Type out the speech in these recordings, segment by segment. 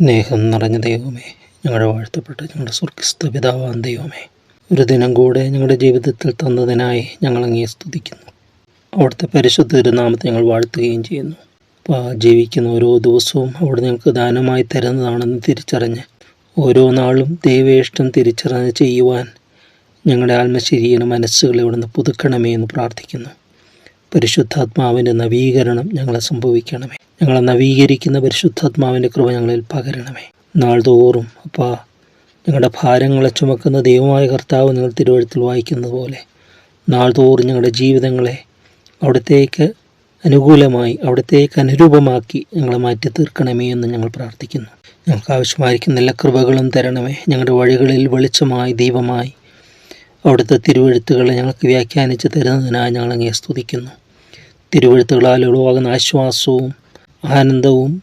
സ്നേഹം നിറഞ്ഞ ദൈവമേ ഞങ്ങളുടെ വാഴ്ത്തപ്പെട്ട ഞങ്ങളുടെ സ്വർഗസ്ഥ പിതാവാൻ ദൈവമേ. ഒരു ദിനം കൂടെ ഞങ്ങളുടെ ജീവിതത്തിൽ തന്നതിനായി ഞങ്ങൾ അങ്ങേ സ്തുതിക്കുന്നു. അവിടുത്തെ പരിശുദ്ധ തിരുനാമത്തെ ഞങ്ങൾ വാഴ്ത്തുകയും ചെയ്യുന്നു. അപ്പോൾ ജീവിക്കുന്ന ഓരോ ദിവസവും അവിടെ ഞങ്ങൾക്ക് ദാനമായി തരുന്നതാണെന്ന് തിരിച്ചറിഞ്ഞ് ഓരോ നാളും ദൈവേഷ്ടം തിരിച്ചറിഞ്ഞ് ചെയ്യുവാൻ ഞങ്ങളുടെ ആത്മശരീര മനസ്സുകളെ ഇവിടുന്ന് പുതുക്കണമേ എന്ന് പ്രാർത്ഥിക്കുന്നു. പരിശുദ്ധാത്മാവിന്റെ നവീകരണം ഞങ്ങളെ സംഭവിക്കണമേ. ഞങ്ങളെ നവീകരിക്കുന്ന പരിശുദ്ധാത്മാവിന്റെ കൃപ ഞങ്ങളിൽ പകരണമേ. നാൾതോറും അപ്പാ ഞങ്ങളുടെ ഭാരങ്ങളെ ചുമക്കുന്ന ദൈവമായ കർത്താവ് നിങ്ങൾ തിരുവഴുത്തിൽ വായിക്കുന്നത് പോലെ നാൾതോറും ഞങ്ങളുടെ ജീവിതങ്ങളെ അവിടത്തേക്ക് അനുകൂലമായി അവിടത്തേക്ക് അനുരൂപമാക്കി ഞങ്ങളെ മാറ്റി തീർക്കണമേ എന്ന് ഞങ്ങൾ പ്രാർത്ഥിക്കുന്നു. ഞങ്ങൾക്ക് ആവശ്യമായിരിക്കുന്ന എല്ലാ കൃപകളും തരണമേ. ഞങ്ങളുടെ വഴികളിൽ വെളിച്ചമായി ദൈവമായി അവിടുത്തെ തിരുവഴുത്തുകളെ ഞങ്ങൾക്ക് വ്യാഖ്യാനിച്ച് തരുന്നതിനായി ഞങ്ങൾ സ്തുതിക്കുന്നു. തിരുവഴുത്തുകളാൽ ഉളവാകുന്ന ആശ്വാസവും ആനന്ദവും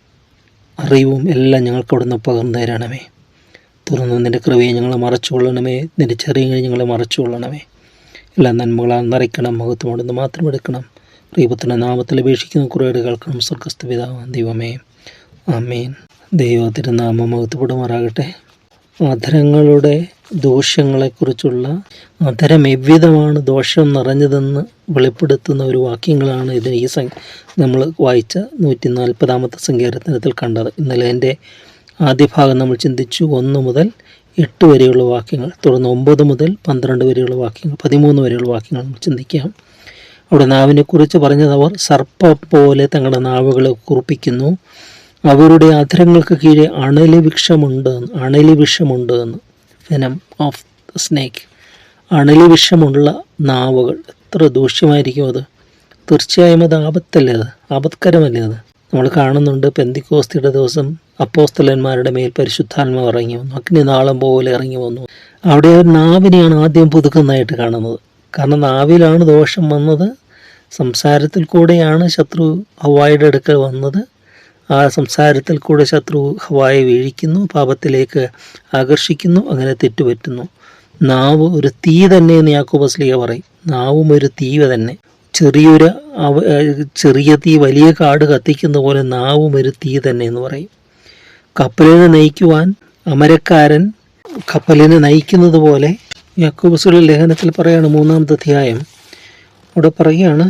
അറിവും എല്ലാം ഞങ്ങൾക്ക് അവിടുന്ന് പകർന്നു തരണമേ. തുറന്ന് നിന്റെ കൃപയെ ഞങ്ങളെ മറച്ചുകൊള്ളണമേ. നിന്റെ ചെറിയ ഞങ്ങളെ മറച്ചുകൊള്ളണമേ. എല്ലാ നന്മകളാൽ നിറയ്ക്കണം മഹത്വം അവിടുന്ന് മാത്രം എടുക്കണം. ദൈവത്തിന്റെ നാമത്തിൽ അപേക്ഷിക്കുന്ന കുറേ കേൾക്കണം. സ്വർഗസ്ഥ പിതാവ് ദൈവമേ. ആമേൻ. ദൈവത്തിന്റെ നാമം മഹത്വപ്പെടുമാറാകട്ടെ. അധരങ്ങളുടെ ദോഷങ്ങളെക്കുറിച്ചുള്ള അധരം എവ്വിധമാണ് ദോഷം നിറഞ്ഞതെന്ന് വെളിപ്പെടുത്തുന്ന ഒരു വാക്യങ്ങളാണ് ഇത് ഈ നമ്മൾ വായിച്ച നൂറ്റി നാൽപ്പതാമത്തെ സങ്കീർത്തനത്തിൽ കണ്ടത്. ഇന്നലെ എന്റെ ആദ്യ ഭാഗം നമ്മൾ ചിന്തിച്ചു ഒന്ന് മുതൽ എട്ട് വരെയുള്ള വാക്യങ്ങൾ തുടർന്ന് ഒമ്പത് മുതൽ പന്ത്രണ്ട് വരെയുള്ള വാക്യങ്ങൾ പതിമൂന്ന് വരെയുള്ള വാക്യങ്ങൾ നമ്മൾ ചിന്തിക്കാം. അവിടെ നാവിനെക്കുറിച്ച് പറഞ്ഞത് അവർ സർപ്പ പോലെ തങ്ങളുടെ നാവുകളെ കുറിപ്പിക്കുന്നു. അവരുടെ അധരങ്ങൾക്ക് കീഴെ അണലി വിഷമുണ്ട് അണലി വിഷമുണ്ട് എന്ന്. ഫെനം ഓഫ് സ്നേക്ക് അണലി വിഷമുള്ള നാവുകൾ. എത്ര ദൂഷ്യമായിരിക്കും അത്. തീർച്ചയായും അത് ആപത്തല്ലേ അത്? ആപത്കരമല്ലേ അത്? നമ്മൾ കാണുന്നുണ്ട് പെന്തിക്കോസ്തിയുടെ ദിവസം അപ്പോസ്തലന്മാരുടെ മേൽ പരിശുദ്ധാത്മാവ് ഇറങ്ങി വന്നു. അഗ്നിനാളം പോലെ ഇറങ്ങി വന്നു. അവിടെ നാവിനെയാണ് ആദ്യം പുതുക്കുന്നതായിട്ട് കാണുന്നത്. കാരണം നാവിലാണ് ദോഷം വന്നത്. സംസാരത്തിൽ കൂടെയാണ് ശത്രു ഹവായുടെ അടുക്കൽ വന്നത്. ആ സംസാരത്തിൽ കൂടെ ശത്രു ഹവായെ വീഴിക്കുന്നു പാപത്തിലേക്ക് ആകർഷിക്കുന്നു അങ്ങനെ തെറ്റുപറ്റുന്നു. നാവ് ഒരു തീ തന്നെ എന്ന് യാക്കോബ് യാക്കോബസ്ലിയ പറയും. നാവും ഒരു തീ തന്നെ. ചെറിയൊരു ചെറിയ തീ വലിയ കാട് കത്തിക്കുന്ന പോലെ നാവും ഒരു തീ തന്നെ എന്ന് പറയും. കപ്പലിനെ നയിക്കുവാൻ അമരക്കാരൻ കപ്പലിനെ നയിക്കുന്നത് പോലെ യാക്കോബസുള്ള ലേഖനത്തിൽ പറയാണ് മൂന്നാമത്തെ അധ്യായം. അവിടെ പറയുകയാണ്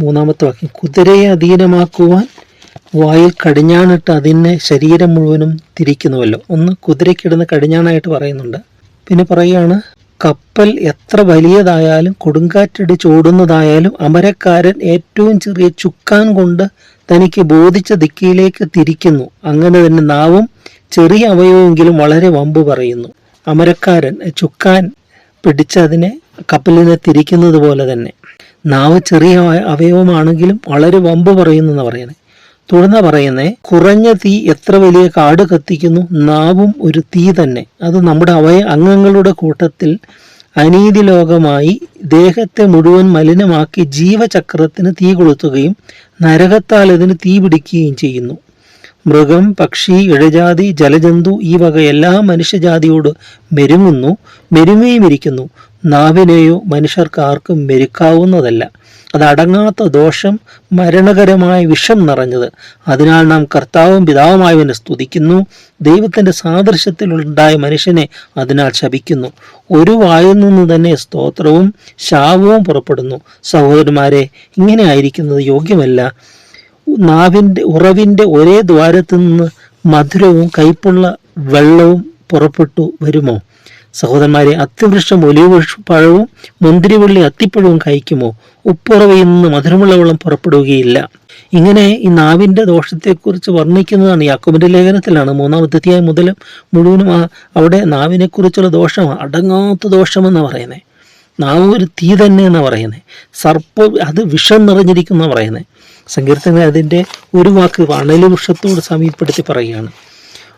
മൂന്നാമത്തെ വാക്യം കുതിരയെ അധീനമാക്കുവാൻ വായിൽ കടിഞ്ഞാണിട്ട് അതിനെ ശരീരം മുഴുവനും തിരിക്കുന്നുവല്ലോ. ഒന്ന് കുതിരയ്ക്കിടുന്ന കടിഞ്ഞാണായിട്ട് പറയുന്നുണ്ട്. പിന്നെ പറയുകയാണ് കപ്പൽ എത്ര വലിയതായാലും കൊടുങ്കാറ്റടിച്ച് ഓടുന്നതായാലും അമരക്കാരൻ ഏറ്റവും ചെറിയ ചുക്കാൻ കൊണ്ട് തനിക്ക് ബോധിച്ച ദിക്കിയിലേക്ക് തിരിക്കുന്നു. അങ്ങനെ തന്നെ നാവും ചെറിയ അവയവമെങ്കിലും വളരെ വമ്പ് പറയുന്നു. അമരക്കാരൻ ചുക്കാൻ പിടിച്ചതിനെ കപ്പലിനെ തിരിക്കുന്നത് പോലെ തന്നെ. നാവ് ചെറിയ അവയവമാണെങ്കിലും വളരെ വമ്പ് പറയുന്നു എന്ന് പറയുന്നത്. തുടർന്ന് പറയുന്നേ കുറഞ്ഞ തീ എത്ര വലിയ കാട് കത്തിക്കുന്നു? നാവും ഒരു തീ തന്നെ. അത് നമ്മുടെ അവയ അംഗങ്ങളുടെ കൂട്ടത്തിൽ അനീതി ലോകമായി ദേഹത്തെ മുഴുവൻ മലിനമാക്കി ജീവചക്രത്തിന് തീ കൊളുത്തുകയും നരകത്താൽ അതിന് തീ പിടിക്കുകയും ചെയ്യുന്നു. മൃഗം പക്ഷി ഇഴജാതി ജലജന്തു ഈ വക എല്ലാ മനുഷ്യജാതിയോട് മെരുങ്ങുന്നു മെരുങ്ങുകയും ഇരിക്കുന്നു. നാവിനെയോ മനുഷ്യർക്ക് ആർക്കും മെരുക്കാവുന്നതല്ല. അതടങ്ങാത്ത ദോഷം മരണകരമായ വിഷം നിറഞ്ഞത്. അതിനാൽ നാം കർത്താവും പിതാവുമായവനെ സ്തുതിക്കുന്നു. ദൈവത്തിന്റെ സാദൃശ്യത്തിലുണ്ടായ മനുഷ്യനെ അതിനാൽ ശപിക്കുന്നു. ഒരു വായിൽ നിന്ന് തന്നെ സ്തോത്രവും ശാപവും പുറപ്പെടുന്നു. സഹോദരന്മാരെ ഇങ്ങനെ ആയിരിക്കുന്നത് യോഗ്യമല്ല. നാവിന്റെ ഉറവിന്റെ ഒരേ ദ്വാരത്തു നിന്ന് മധുരവും കയ്പുള്ള വെള്ളവും പുറപ്പെട്ടു വരുമോ? സഹോദരന്മാരെ അത്തിവൃക്ഷം ഒലിവ് പഴവും മുന്തിരിവള്ളി അത്തിപ്പഴവും കഴിക്കുമോ? ഉപ്പുറവയിൽ നിന്ന് മധുരമുള്ള വെള്ളം പുറപ്പെടുകയില്ല. ഇങ്ങനെ ഈ നാവിന്റെ ദോഷത്തെക്കുറിച്ച് വർണിക്കുന്നതാണ് യാക്കോബിന്റെ ലേഖനത്തിലാണ്. മൂന്നാമത്തെ അധ്യായം മുതൽ മുഴുവനും ആ അവിടെ നാവിനെക്കുറിച്ചുള്ള ദോഷം അടങ്ങാത്ത ദോഷമെന്നാണ് പറയുന്നത് നാവ് ഒരു തീ തന്നെ എന്നാണ് പറയുന്നത് സർപ്പ അത് വിഷം നിറഞ്ഞിരിക്കുന്ന പറയുന്നത് സങ്കീർത്തന അതിന്റെ ഒരു വാക്ക് അണലി വൃക്ഷത്തോട് സമീപപ്പെടുത്തി പറയുകയാണ്.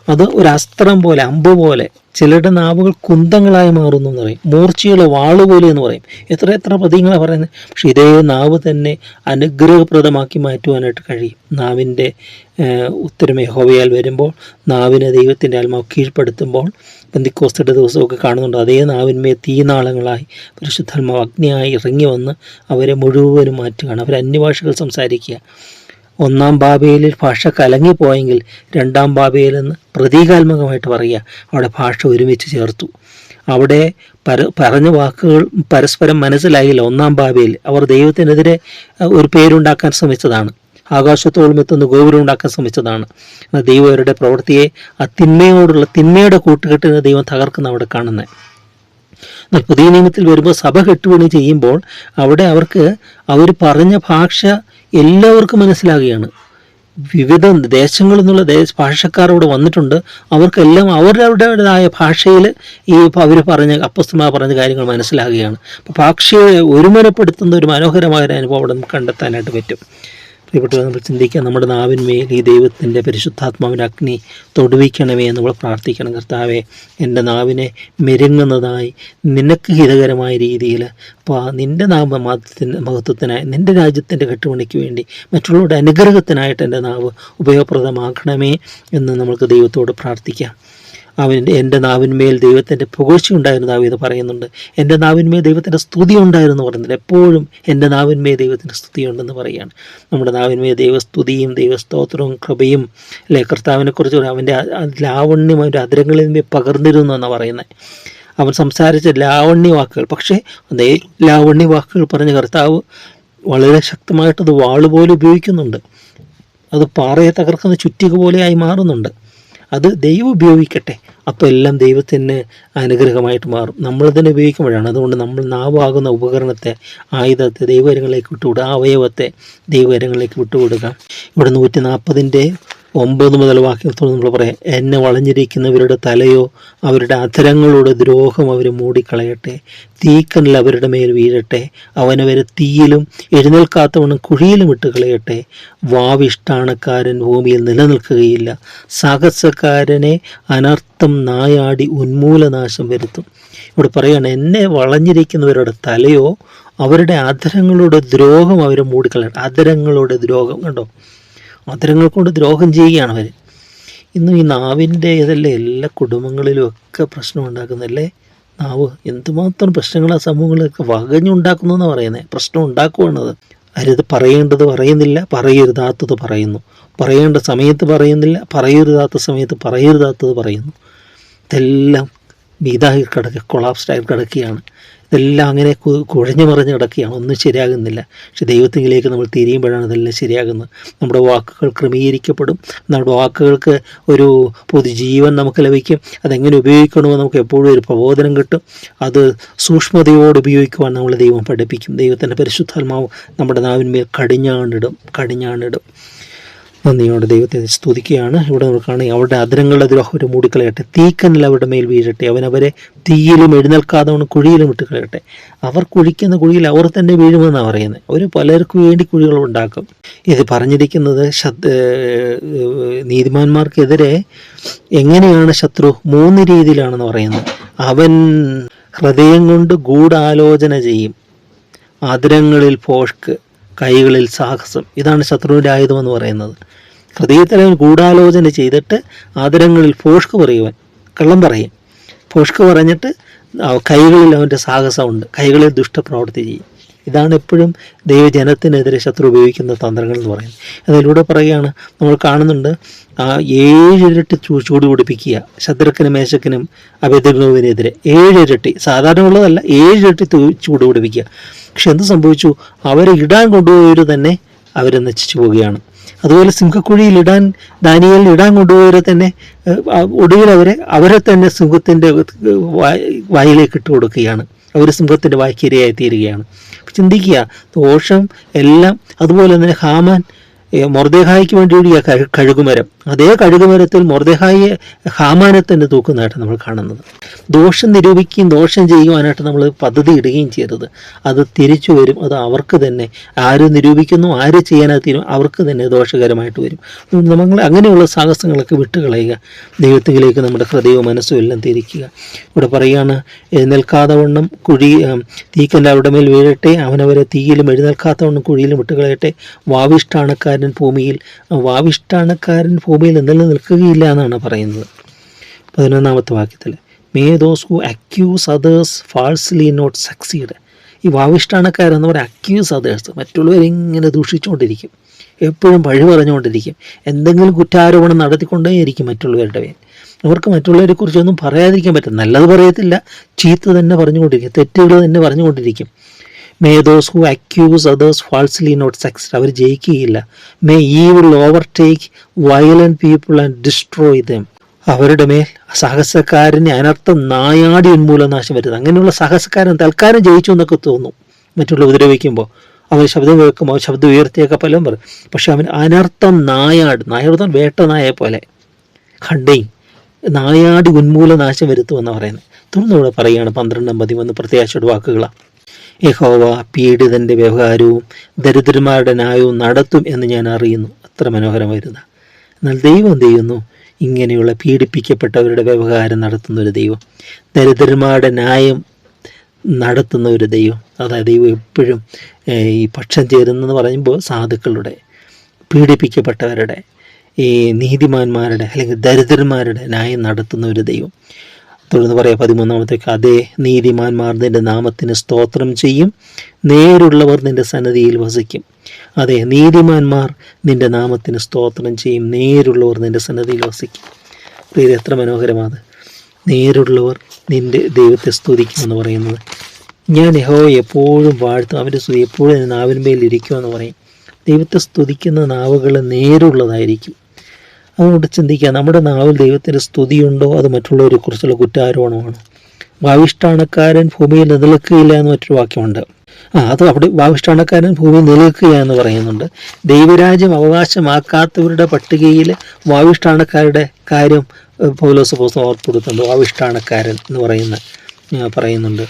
അത് ഒരു അസ്ത്രം പോലെ അമ്പ് പോലെ ചിലരുടെ നാവുകൾ കുന്തങ്ങളായി മാറുന്നു എന്ന് പറയും. മൂർച്ചയുള്ള വാളുപോലെ എന്ന് പറയും. എത്ര എത്ര പതിങ്ങളാണ് പറയുന്നത്? പക്ഷെ ഇതേ നാവ് തന്നെ അനുഗ്രഹപ്രദമാക്കി മാറ്റുവാനായിട്ട് കഴിയും. നാവിന്റെ ഉത്തരം യഹോവയാൽ വരുമ്പോൾ നാവിനെ ദൈവത്തിന്റെ ആത്മാവ് കീഴ്പ്പെടുത്തുമ്പോൾ ബന്ധിക്കോസ്തയുടെ ദിവസമൊക്കെ കാണുന്നുണ്ട്. അതേ നാവിന്മേ തീനാളങ്ങളായി പരിശുദ്ധാത്മാവ് അഗ്നിയായി ഇറങ്ങി വന്ന് അവരെ മുഴുവനും മാറ്റുകയാണ്. അവർ അന്യഭാഷകൾ സംസാരിക്കുക. ഒന്നാം ബാബയിലിൽ ഭാഷ കലങ്ങിപ്പോയെങ്കിൽ രണ്ടാം ബാബയിൽ നിന്ന് പ്രതീകാത്മകമായിട്ട് പറയുക. അവിടെ ഭാഷ ഒരുമിച്ച് ചേർത്തു. അവിടെ പര പറഞ്ഞ വാക്കുകൾ പരസ്പരം മനസ്സിലായില്ല. ഒന്നാം ബാബയിൽ അവർ ദൈവത്തിനെതിരെ ഒരു പേരുണ്ടാക്കാൻ ശ്രമിച്ചതാണ്. ആകാശത്തോളം എത്തുന്ന ഗോപുരം ഉണ്ടാക്കാൻ ശ്രമിച്ചതാണ്. ദൈവം അവരുടെ പ്രവൃത്തിയെ ആ തിന്മയോടുള്ള തിന്മയുടെ കൂട്ടുകെട്ടിന് ദൈവം തകർക്കുന്ന അവിടെ കാണുന്നത് എന്നാൽ പുതിയ നിയമത്തിൽ വരുമ്പോൾ സഭ കെട്ടുപണി ചെയ്യുമ്പോൾ അവിടെ അവർക്ക് അവർ പറഞ്ഞ ഭാഷ എല്ലാവർക്കും മനസ്സിലാകുകയാണ്. വിവിധ ദേശങ്ങളിൽ നിന്നുള്ള ഭാഷക്കാർ ഇവിടെ വന്നിട്ടുണ്ട്. അവർക്കെല്ലാം അവരവരുടേതായ ഭാഷയിൽ ഈ അവർ പറഞ്ഞ അപ്പസ്തമാ പറഞ്ഞ കാര്യങ്ങൾ മനസ്സിലാകുകയാണ്. അപ്പോൾ ഭാഷയെ ഒരുമനപ്പെടുത്തുന്ന ഒരു മനോഹരമായ ഒരു അനുഭവം അവിടെ കണ്ടെത്താനായിട്ട് പറ്റും. പ്രിയപ്പെട്ടവർ നമ്മൾ ചിന്തിക്കാം നമ്മുടെ നാവിന്മേൽ ഈ ദൈവത്തിന്റെ പരിശുദ്ധാത്മാവിന്റെ അഗ്നി തൊടുവിക്കണമേ എന്ന് നമ്മൾ പ്രാർത്ഥിക്കണം. കർത്താവെ എന്റെ നാവിനെ മെരുങ്ങുന്നതായി നിനക്ക് ഹിതകരമായ രീതിയിൽ അപ്പോൾ നിന്റെ നാമ മഹത്വത്തിനായി നിന്റെ രാജ്യത്തിന്റെ കെട്ടുപണിക്ക് വേണ്ടി മറ്റുള്ളവരുടെ അനുഗ്രഹത്തിനായിട്ട് എന്റെ നാവ് ഉപയോഗപ്രദമാക്കണമേ എന്ന് നമ്മൾക്ക് ദൈവത്തോട് പ്രാർത്ഥിക്കാം. അവന്റെ എന്റെ നാവിന്മേൽ ദൈവത്തിന്റെ പുകഴ്ച ഉണ്ടായിരുന്നു എന്ന് പറയുന്നുണ്ട്. എന്റെ നാവിന്മേൽ ദൈവത്തിന്റെ സ്തുതി ഉണ്ടായിരുന്നു പറയുന്നുണ്ട്. എപ്പോഴും എന്റെ നാവിന്മേൽ ദൈവത്തിന്റെ സ്തുതി ഉണ്ടെന്ന് പറയുകയാണ്. നമ്മുടെ നാവിന്മേൽ ദൈവസ്തുതിയും ദൈവസ്തോത്രവും കൃപയും അല്ലെ? കർത്താവിനെക്കുറിച്ച് അവന്റെ ലാവണ്യം അവന്റെ അതിരങ്ങളിൽ നിന്ന് പകർന്നിരുന്നു എന്നാണ് പറയുന്നത്. അവൻ സംസാരിച്ച ലാവണ്യ വാക്കുകൾ. പക്ഷേ അതേ ലാവണ്യ വാക്കുകൾ പറഞ്ഞ കർത്താവ് വളരെ ശക്തമായിട്ടത് വാളുപോലെ ഉപയോഗിക്കുന്നുണ്ട്. അത് പാറയെ തകർക്കുന്ന ചുറ്റിക പോലെയായി മാറുന്നുണ്ട്. അത് ദൈവം ഉപയോഗിക്കട്ടെ. അപ്പോൾ എല്ലാം ദൈവത്തിന് അനുഗ്രഹമായിട്ട് മാറും. നമ്മൾ തന്നെ ഉപയോഗിക്കുമ്പോഴാണ്. അതുകൊണ്ട് നമ്മൾ നാവാകുന്ന ഉപകരണത്തെ ആയുധത്തെ ദൈവകരങ്ങളിലേക്ക് വിട്ടുവിടുക അവയവത്തെ ദൈവകരങ്ങളിലേക്ക് വിട്ടുകൊടുക്കുക. ഇവിടെ നൂറ്റി നാൽപ്പതിന്റെ ഒമ്പത് മുതൽ വാക്യത്തോട് നമ്മൾ പറയാം എന്നെ വളഞ്ഞിരിക്കുന്നവരുടെ തലയോ അവരുടെ അധരങ്ങളുടെ ദ്രോഹം അവർ മൂടിക്കളയട്ടെ. തീക്കനിൽ അവരുടെ മേൽ വീഴട്ടെ. അവനവരെ തീയിലും എഴുന്നേൽക്കാത്തവണ്ണം കുഴിയിലും ഇട്ട് കളയട്ടെ വാവിഷ്ടാണക്കാരൻ ഭൂമിയിൽ നിലനിൽക്കുകയില്ല. സാഹസക്കാരനെ അനർത്ഥം നായാടി ഉന്മൂലനാശം വരുത്തും. ഇവിടെ പറയുകയാണ് എന്നെ വളഞ്ഞിരിക്കുന്നവരുടെ തലയോ അവരുടെ അധരങ്ങളുടെ ദ്രോഹം അവർ മൂടിക്കളയട്ടെ. അധരങ്ങളുടെ ദ്രോഹം കണ്ടോ? അധരങ്ങൾ കൊണ്ട് ദ്രോഹം ചെയ്യുകയാണ് അവർ ഇന്നും ഈ നാവിന്റെ ഇതല്ലേ എല്ലാ കുടുംബങ്ങളിലും ഒക്കെ പ്രശ്നം ഉണ്ടാക്കുന്നല്ലേ നാവ് എന്തുമാത്രം പ്രശ്നങ്ങൾ ആ സമൂഹങ്ങളിലൊക്കെ വകഞ്ഞുണ്ടാക്കുന്നു എന്ന് പറയുന്നത് പ്രശ്നം ഉണ്ടാക്കുവാണത് അരുത് പറയേണ്ടത് പറയുന്നില്ല പറയരുതാത്തത് പറയുന്നു. പറയേണ്ട സമയത്ത് പറയുന്നില്ല പറയരുതാത്ത സമയത്ത് പറയരുതാത്തത് പറയുന്നു. ഇതെല്ലാം ഇതായി കിടക്കുക കൊളാപ്സ്ഡായി കിടക്കുകയാണ്. ഇതെല്ലാം അങ്ങനെ കുഴഞ്ഞു മറിഞ്ഞ് കിടക്കുകയാണ്. ഒന്നും ശരിയാകുന്നില്ല. പക്ഷെ ദൈവത്തിലേക്ക് നമ്മൾ തിരിയുമ്പോഴാണ് ഇതെല്ലാം ശരിയാകുന്നത്. നമ്മുടെ വാക്കുകൾ ക്രമീകരിക്കപ്പെടും. നമ്മുടെ വാക്കുകൾക്ക് ഒരു പൊതുജീവൻ നമുക്ക് ലഭിക്കും. അതെങ്ങനെ ഉപയോഗിക്കണമെന്ന് നമുക്ക് എപ്പോഴും ഒരു പ്രബോധനം കിട്ടും. അത് സൂക്ഷ്മതയോട് ഉപയോഗിക്കുവാൻ നമ്മൾ ദൈവം പഠിപ്പിക്കും. ദൈവത്തിന്റെ പരിശുദ്ധാത്മാവ് നമ്മുടെ നാവിന്മേൽ കടിഞ്ഞാണിടും. കടിഞ്ഞാണിടും. നന്ദിയോടെ ദൈവത്തെ സ്തുതിക്കുകയാണ്. ഇവിടെ നോക്കുകയാണെങ്കിൽ അവരുടെ അതിരങ്ങളുടെ ദ്രോഹം മൂടിക്കളയട്ടെ. തീക്കനൽ അവരുടെ മേൽ വീഴട്ടെ. അവനവരെ തീയിലും എഴുന്നേൽക്കാതെ കൊണ്ട് കുഴിയിലും ഇട്ട് കളയട്ടെ അവർ കുഴിക്കുന്ന കുഴിയിൽ അവർ തന്നെ വീഴുമെന്നാണ് പറയുന്നത്. അവർ പലർക്കും വേണ്ടി കുഴികൾ ഉണ്ടാക്കും. ഇത് പറഞ്ഞിരിക്കുന്നത് നീതിമാന്മാർക്കെതിരെ എങ്ങനെയാണ് ശത്രു മൂന്ന് രീതിയിലാണെന്ന് പറയുന്നത്. അവൻ ഹൃദയം കൊണ്ട് ഗൂഢാലോചന ചെയ്യും. അതിരങ്ങളിൽ പോഷ്ക്ക്. കൈകളിൽ സാഹസം. ഇതാണ് ശത്രുവിന്റെ ആയുധമെന്ന് പറയുന്നത്. ഹൃദയത്തിൽ അവൻ ഗൂഢാലോചന ചെയ്തിട്ട് ആദരങ്ങളിൽ പോഷ്ക്ക് പറയുവാൻ കള്ളം പറയും. പോഷ്ക്ക് പറഞ്ഞിട്ട് കൈകളിൽ അവന്റെ സാഹസമുണ്ട്. കൈകളിൽ ദുഷ്ടപ്രവൃത്തി ചെയ്യും. ഇതാണ് എപ്പോഴും ദൈവജനത്തിനെതിരെ ശത്രു ഉപയോഗിക്കുന്ന തന്ത്രങ്ങൾ എന്ന് പറയുന്നത്. അതിലൂടെ പറയുകയാണ് നമ്മൾ കാണുന്നുണ്ട് ആ ഏഴിരട്ടി ചൂട് പിടിപ്പിക്കുക ശത്രുക്കനും മേശക്കനും അഭ്യർത്ഥിക്കുന്നതിനെതിരെ ഏഴിരട്ടി സാധാരണ ഉള്ളതല്ല ഏഴിരട്ടി ചൂട് പിടിപ്പിക്കുക. പക്ഷെ എന്ത് സംഭവിച്ചു? അവരെ ഇടാൻ കൊണ്ടുപോയവർ തന്നെ അവരെ നശിച്ചു പോവുകയാണ്. അതുപോലെ സിംഹക്കുഴിയിൽ ഇടാൻ ദാനിയലിൽ ഇടാൻ കൊണ്ടുപോയവരെ തന്നെ ഒടുവിൽ അവരെ അവരെ തന്നെ സിംഹത്തിന്റെ വായിലേക്ക് ഇട്ട് കൊടുക്കുകയാണ് അവർ സിംഹത്തിന്റെ വാക്യരയായി തീരുകയാണ്. ചിന്തിക്കുക ദോഷം എല്ലാം അതുപോലെ തന്നെ ഹാമാൻ മൊർദേഹായിക്ക് വേണ്ടി കഴുകുമരം. അതേ കഴുകുമരത്തിൽ മൊർദേഹായിയെ ഹാമാനെ തന്നെ തൂക്കുന്നതായിട്ട് നമ്മൾ കാണുന്നത്. ദോഷം നിരൂപിക്കുകയും ദോഷം ചെയ്യുവാനായിട്ട് നമ്മൾ പദ്ധതി ഇടുകയും ചെയ്തത്. അത് തിരിച്ചു വരും. അത് അവർക്ക് തന്നെ ആര് നിരൂപിക്കുന്നു ആര് ചെയ്യാനായി അവർക്ക് തന്നെ ദോഷകരമായിട്ട് വരും. നമ്മൾ അങ്ങനെയുള്ള സാഹസങ്ങളൊക്കെ വിട്ടുകളയുക. ദൈവത്തിലേക്ക് നമ്മുടെ ഹൃദയവും മനസ്സും എല്ലാം തിരിക്കുക. ഇവിടെ പറയുകയാണ് എഴുന്നേൽക്കാതെ വണ്ണം കുഴി തീക്കന്റെ അവിടെ മേൽ വീഴട്ടെ. അവനവരെ തീയിലും എഴുന്നേൽക്കാത്തവണ്ണം കുഴിയിലും വിട്ടുകളയട്ടെ. വാവിഷ്ടാണക്കാരൻ ഭൂമിയിൽ വാവിഷ്ടാണക്കാരൻ ഭൂമിയിൽ നിൽക്കുകയില്ല എന്നാണ് പറയുന്നത്. പതിനൊന്നാമത്തെ വാക്യത്തിൽ may those who accuse others falsely not succeed ഈ വാവിഷ്ടാണക്കാരെന്ന് പറയുക അക്യൂസ് അതേഴ്സ് മറ്റുള്ളവരെ ഇങ്ങനെ ദൂഷിച്ചുകൊണ്ടിരിക്കും. എപ്പോഴും പഴി പറഞ്ഞുകൊണ്ടിരിക്കും. എന്തെങ്കിലും കുറ്റാരോപണം നടത്തിക്കൊണ്ടേയിരിക്കും മറ്റുള്ളവരുടെ പേര് അവർക്ക് മറ്റുള്ളവരെ കുറിച്ചൊന്നും പറയാതിരിക്കാൻ പറ്റും നല്ലത് പറയത്തില്ല ചീത്ത തന്നെ പറഞ്ഞുകൊണ്ടിരിക്കും. തെറ്റുകൾ തന്നെ പറഞ്ഞുകൊണ്ടിരിക്കും. May those who accuse others falsely not success അവർ ജയിക്കുകയില്ല. മേ ഈ will overtake violent people and destroy them അവരുടെ മേൽ സാഹസക്കാരനെ അനർത്ഥം നായാടി ഉന്മൂലനാശം വരുന്നത് അങ്ങനെയുള്ള സാഹസക്കാരൻ തൽക്കാലം ജയിച്ചു എന്നൊക്കെ തോന്നും. മറ്റുള്ള ഉപദ്രവിക്കുമ്പോൾ അവൻ ശബ്ദം കേൾക്കുമ്പോൾ ശബ്ദം ഉയർത്തിയൊക്കെ പലതും പറയും. പക്ഷെ അവൻ അനർത്ഥം നായാട് നായാടുത്താൻ വേട്ട നായ പോലെ. ഹണ്ടിങ് നായാടി ഉന്മൂലനാശം വരുത്തുമെന്ന് പറയുന്നത്. തുടർന്ന് പറയുകയാണ് പന്ത്രണ്ടും പതിമൂന്ന് പ്രത്യാശയുടെ വാക്കുകളാണ്. യഹോവ പീഡിതന്റെ വ്യവഹാരവും ദരിദ്രന്മാരുടെ ന്യായവും നടത്തും എന്ന് ഞാൻ അറിയുന്നു. അത്ര മനോഹരമായിരുന്ന. എന്നാൽ ദൈവം എന്ത് ചെയ്യുന്നു? ഇങ്ങനെയുള്ള പീഡിപ്പിക്കപ്പെട്ടവരുടെ വ്യവഹാരം നടത്തുന്ന ഒരു ദൈവം. ദരിദ്രന്മാരുടെ ന്യായം നടത്തുന്ന ഒരു ദൈവം. അതായത് ദൈവം എപ്പോഴും ഈ പക്ഷം ചേരുന്നെന്ന് പറയുമ്പോൾ സാധുക്കളുടെ പീഡിപ്പിക്കപ്പെട്ടവരുടെ ഈ നീതിമാന്മാരുടെ അല്ലെങ്കിൽ ദരിദ്രന്മാരുടെ ന്യായം നടത്തുന്ന ഒരു ദൈവം. തുടർന്ന് പറയാം പതിമൂന്നാമത്തേക്ക് അതേ നീതിമാന്മാർ നിന്റെ നാമത്തിന് സ്തോത്രം ചെയ്യും. നേരുള്ളവർ നിന്റെ സന്നദ്ധിയിൽ വസിക്കും. അതെ നീതിമാന്മാർ നിന്റെ നാമത്തിന് സ്തോത്രം ചെയ്യും. നേരുള്ളവർ നിന്റെ സന്നദ്ധിയിൽ വസിക്കും. പ്രിയരെ എത്ര മനോഹരമാണ് നേരുള്ളവർ നിന്റെ ദൈവത്തെ സ്തുതിക്കുമെന്ന് പറയുന്നത്. ഞാൻ ഹോ എപ്പോഴും വാഴ്ത്തും. അവന്റെ സ്തുതി എപ്പോഴും നാവിന്മേൽ ഇരിക്കുമെന്ന് പറയും. ദൈവത്തെ സ്തുതിക്കുന്ന നാവുകൾ നേരുള്ളതായിരിക്കും. അതുകൊണ്ട് ചിന്തിക്കുക. നമ്മുടെ നാവിൽ ദൈവത്തിന്റെ സ്തുതിയുണ്ടോ? അത് മറ്റുള്ളവരെ കുറിച്ചുള്ള കുറ്റാരോപണമാണ്? വാവിഷ്ഠാണക്കാരൻ ഭൂമിയിൽ നിലനിൽക്കുകയില്ല എന്ന് മറ്റൊരു വാക്യമുണ്ട്. ആ അത് അവിടെ വാവിഷ്ഠാണക്കാരൻ ഭൂമിയിൽ നിലനിൽക്കുക എന്ന് പറയുന്നുണ്ട്. ദൈവരാജ്യം അവകാശമാക്കാത്തവരുടെ പട്ടികയിൽ വാവിഷ്ഠാണക്കാരുടെ കാര്യം പോലോ പൗലോസ് പുസ്തകം ഓർത്ത് കൊടുക്കുന്നുണ്ട് ഭാവിഷ്ടാണക്കാരൻ എന്ന് പറയുന്ന പറയുന്നുണ്ട്.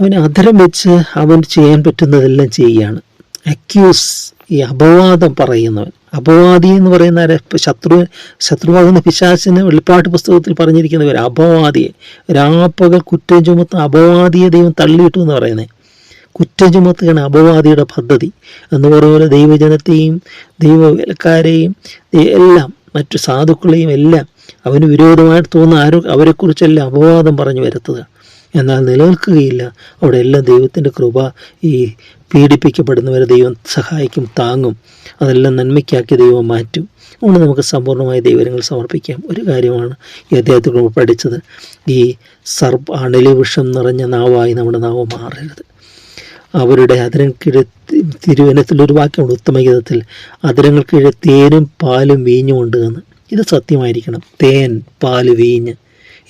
അവന് അധരം വെച്ച് അവൻ ചെയ്യാൻ പറ്റുന്നതെല്ലാം ചെയ്യുകയാണ്. അക്യൂസ് ഈ അപവാദം പറയുന്നവൻ. അപവാദി എന്ന് പറയുന്ന ശത്രു ശത്രുവാകുന്ന പിശാസിന് വെളിപ്പാട്ട് പുസ്തകത്തിൽ പറഞ്ഞിരിക്കുന്നവർ അപവാദിയെ. രാപ്പകൽ കുറ്റം ചുമത്തുന്ന അപവാദിയെ ദൈവം തള്ളിയിട്ടു എന്ന് പറയുന്നത് കുറ്റം ചുമത്തുകയാണ് അപവാദിയുടെ പദ്ധതി. എന്ന് പറയുന്ന ദൈവജനത്തെയും ദൈവവേലക്കാരെയും എല്ലാം മറ്റു സാധുക്കളെയും എല്ലാം അവന് വിരോധമായിട്ട് തോന്നുന്ന ആരോ അവരെക്കുറിച്ചെല്ലാം അപവാദം പറഞ്ഞു വരുത്തുക. എന്നാൽ നിലനിൽക്കുകയില്ല. അവിടെ എല്ലാം ദൈവത്തിന്റെ കൃപ ഈ പീഡിപ്പിക്കപ്പെടുന്നവരെ ദൈവം സഹായിക്കും താങ്ങും അതെല്ലാം നന്മയ്ക്കാക്കി ദൈവം മാറ്റും. അതുകൊണ്ട് നമുക്ക് സമ്പൂർണമായ ദൈവങ്ങൾ സമർപ്പിക്കാം. ഒരു കാര്യമാണ് ഈ അദ്ദേഹത്തിൽ നമ്മൾ പഠിച്ചത്. ഈ സർപ്പ അണലി വിഷം നിറഞ്ഞ നാവായി നമ്മുടെ നാവ് മാറരുത്. അവരുടെ അതിരങ്ങൾക്കിഴ തിരുവനത്തിൽ ഒരു വാക്യമുണ്ട് ഉത്തമഗീതത്തിൽ അതിരങ്ങൾക്കിഴ തേനും പാലും വീഞ്ഞും എന്ന്. ഇത് സത്യമായിരിക്കണം. തേൻ പാൽ വീഞ്ഞ്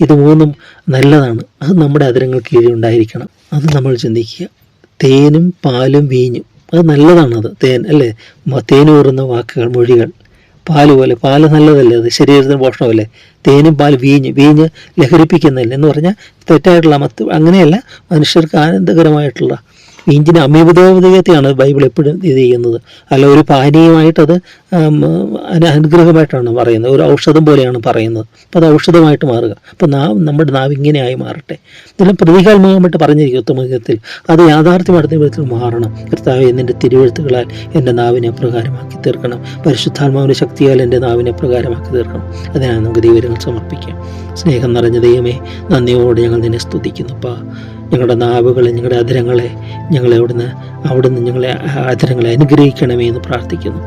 ഇത് മൂന്നും നല്ലതാണ്. അത് നമ്മുടെ അതിരങ്ങൾ കീഴിലുണ്ടായിരിക്കണം അത് നമ്മൾ ചിന്തിക്കുക. തേനും പാലും വീഞ്ഞും. അത് നല്ലതാണത് തേൻ അല്ലേ? തേനൂറുന്ന വാക്കുകൾ മൊഴികൾ. പാൽ പോലെ പാൽ നല്ലതല്ലേ? അത് ശരീരത്തിന് പോഷണമല്ലേ? തേനും പാൽ വീഞ്ഞ് വീഞ്ഞ് ലഹരിപ്പിക്കുന്നില്ല എന്ന് പറഞ്ഞാൽ തെറ്റായിട്ടുള്ള മത്ത് അങ്ങനെയല്ല. മനുഷ്യർക്ക് ആനന്ദകരമായിട്ടുള്ള വീഞ്ഞിന് അമീപദേവതയാണ് ബൈബിൾ എപ്പോഴും ഇത് ചെയ്യുന്നത്. അല്ല ഒരു പാനീയമായിട്ടത് അനുഗ്രഹമായിട്ടാണ് പറയുന്നത്. ഒരു ഔഷധം പോലെയാണ് പറയുന്നത്. അപ്പോൾ അത് ഔഷധമായിട്ട് മാറുക. അപ്പോൾ നാവ് നമ്മുടെ നാവ് ഇങ്ങനെയായി മാറട്ടെ. ഇതെല്ലാം പ്രതീകാത്മകമായിട്ട് പറഞ്ഞിരിക്കും ഉത്തമഗത്തിൽ അത് യാഥാർത്ഥ്യമായിട്ട് വിധത്തിൽ മാറണം. കർത്താവ് എന്നിന്റെ തിരുവഴുത്തുകളാൽ എന്റെ നാവിനെ പ്രകാരമാക്കി തീർക്കണം. പരിശുദ്ധാത്മാവിന്റെ ശക്തിയാൽ എന്റെ നാവിനെ പ്രകാരമാക്കി തീർക്കണം. അതിനാണ് നമുക്ക് ദൈവങ്ങൾ സമർപ്പിക്കാം. സ്നേഹം നിറഞ്ഞ ദൈവമേ നന്ദിയോടെ ഞങ്ങൾ നിന്നെ സ്തുതിക്കുന്നു ഞങ്ങളുടെ നാവുകളെ ഞങ്ങളുടെ അധരങ്ങളെ ഞങ്ങളെ അവിടുന്ന് അവിടുന്ന് ഞങ്ങളെ അധരങ്ങളെ അനുഗ്രഹിക്കണമേ എന്ന് പ്രാർത്ഥിക്കുന്നു.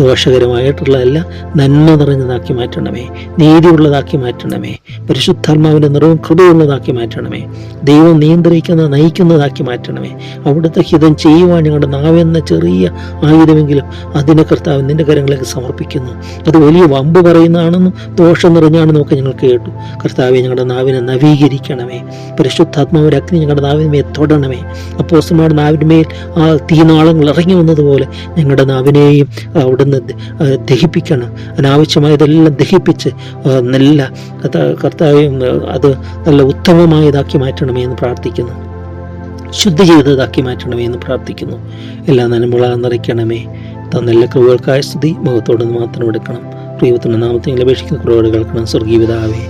ദോഷകരമായിട്ടുള്ളതല്ല നന്മ നിറഞ്ഞതാക്കി മാറ്റണമേ നീതിയുള്ളതാക്കി മാറ്റണമേ പരിശുദ്ധാത്മാവിന്റെ നിറവും കൃപയുള്ളതാക്കി മാറ്റണമേ ദൈവം നിയന്ത്രിക്കുന്ന നയിക്കുന്നതാക്കി മാറ്റണമേ അവിടുത്തെ ഹിതം ചെയ്യുവാൻ ഞങ്ങളുടെ നാവെന്ന ചെറിയ ആയുധമെങ്കിലും അതിനെ കർത്താവ് നിന്റെ കരങ്ങളിലേക്ക് സമർപ്പിക്കുന്നു. അത് വലിയ വമ്പ് പറയുന്നതാണെന്നും ദോഷം നിറഞ്ഞാണെന്നും ഒക്കെ ഞങ്ങൾ കേട്ടു. കർത്താവെ ഞങ്ങളുടെ നാവിനെ നവീകരിക്കണമേ പരിശുദ്ധാത്മാവിന്റെ അഗ്നി ഞങ്ങളുടെ നാവിന്മേൽ തൊടണമേ. അപ്പോസ്റ്റന്മാരുടെ നാവിന്മേൽ ആ തീനാളങ്ങൾ ഇറങ്ങി വന്നതുപോലെ ഞങ്ങളുടെ നാവിനെയും അവിടുന്ന് ദഹിപ്പിക്കണം. അനാവശ്യമായതെല്ലാം ദഹിപ്പിച്ച് നല്ല കർത്താവും അത് നല്ല ഉത്തമമായതാക്കി മാറ്റണമേ എന്ന് പ്രാർത്ഥിക്കുന്നു. ശുദ്ധി ചെയ്തതാക്കി മാറ്റണമേ എന്ന് പ്രാർത്ഥിക്കുന്നു. എല്ലാ നന്മകളാ നിറയ്ക്കണമേ. തന്നെല്ലാ കൃപകൾക്കായ സ്തുതി മുഖത്തോട് മാത്രം എടുക്കണം. പ്രിയത്തിന്റെ നാമത്തിൽ അപേക്ഷിക്കുന്ന കുറവുകൾ കേൾക്കണം സ്വർഗീയപിതാവേ.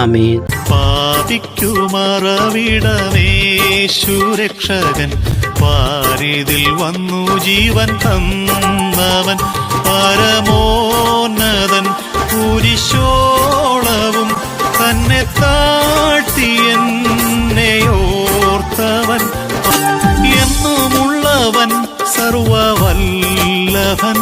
ആമേൻ. പാപിക്കുമറവിടമേശുരക്ഷകൻ പാരിതിൽ വന്നു ജീവൻ തന്നവൻ പരമോന്നതൻ കുരിശോളവും തന്നെ താഴ്ത്തിയെന്നെയോർത്തവൻ എന്നുമുള്ളവൻ സർവവല്ലഭൻ.